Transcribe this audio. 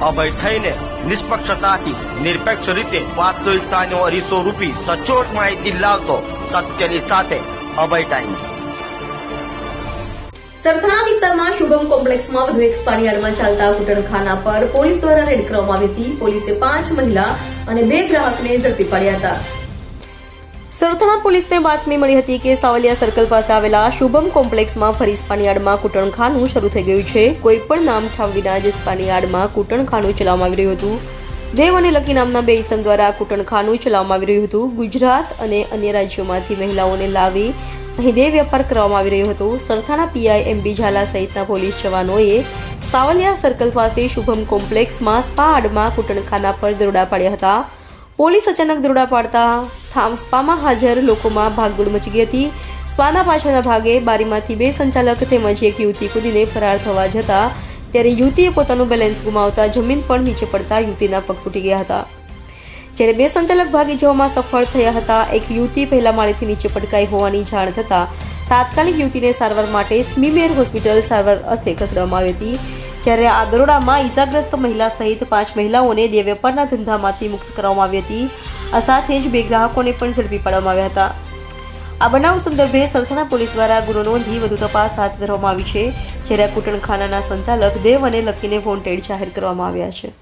અભય થઈને નિષ્પક્ષતાથી, નિરપેક્ષ રીતે વાસ્તવિકતાનો અરીસો રૂપી સચોટ માહિતી લાવતો સત્યની સાથે અભય ટાઈમ્સ સરથાણા વિસ્તારમાં શુભમ કોમ્પ્લેક્સમાં વધુ એક સ્પાનિયાર્ડમાં ચાલતા ઘૂંટણખાના પર પોલીસ દ્વારા રેડ કરવામાં આવી હતી. પોલીસે પાંચ મહિલા અને બે ગ્રાહકને ઝડપી પાડ્યા હતા. સરથાણા પોલીસને બાતમી મળી હતી કે સાવલિયા સર્કલ પાસે આવેલા શુભમ કોમ્પ્લેક્સમાં ફરી સ્પાનિયાર્ડમાં કૂટણખાનું શરૂ થઈ ગયું છે. કોઈ પણ નામ ઠામ વિના જ સ્પાનિયાર્ડમાં કૂટણખાનું ચલાવવામાં આવી રહ્યું હતું. દેવ અને લકી નામના બે ઇસમ દ્વારા કૂટણખાનું ચલાવવામાં આવી રહ્યું હતું. ગુજરાત અને અન્ય રાજ્યોમાંથી મહિલાઓને લાવી અહીં દેહ વેપાર કરવામાં આવી રહ્યો હતો. Sarthana PI M B Jhala સહિતના પોલીસ જવાનોએ સાવલિયા સર્કલ પાસે શુભમ કોમ્પ્લેક્સમાં સ્પા આડમાં કૂટણખાના પર દરોડા પાડ્યા હતા. પોલીસ અચાનક દરોડા પાડતા સ્પામાં હાજર લોકોમાં ભાગદોડ મચી ગઈ હતી. સ્પાના પાછળના ભાગે બારીમાંથી બે સંચાલક તેમજ એક યુવતી કૂદીને ફરાર થવા જતા, ત્યારે યુવતીએ પોતાનું બેલેન્સ ગુમાવતા જમીન પર નીચે પડતા યુવતીના પગ તૂટી ગયા હતા. જ્યારે બે સંચાલક ભાગી જવામાં સફળ થયા હતા, એક યુવતી પહેલા માળેથી નીચે પટકાઈ હોવાની જાણ થતાં, તાત્કાલિક યુવતીને સારવાર માટે સ્મીમેર હોસ્પિટલ સારવાર અર્થે ખસેડવામાં આવી હતી. જ્યારે આ દરોડામાં ઈજાગ્રસ્ત મહિલા સહિત પાંચ મહિલાઓને દેહ વેપારના ધંધામાંથી મુક્ત કરવામાં આવી હતી. આ સાથે જ બે ગ્રાહકોને પણ ઝડપી પાડવામાં આવ્યા હતા. આ બનાવ સંદર્ભે સરથાણા પોલીસ દ્વારા ગુનો નોંધી વધુ તપાસ હાથ ધરવામાં આવી છે, જ્યારે કૂટણખાનાના સંચાલક દેવ અને લકીને વોન્ટેડ જાહેર કરવામાં આવ્યા છે.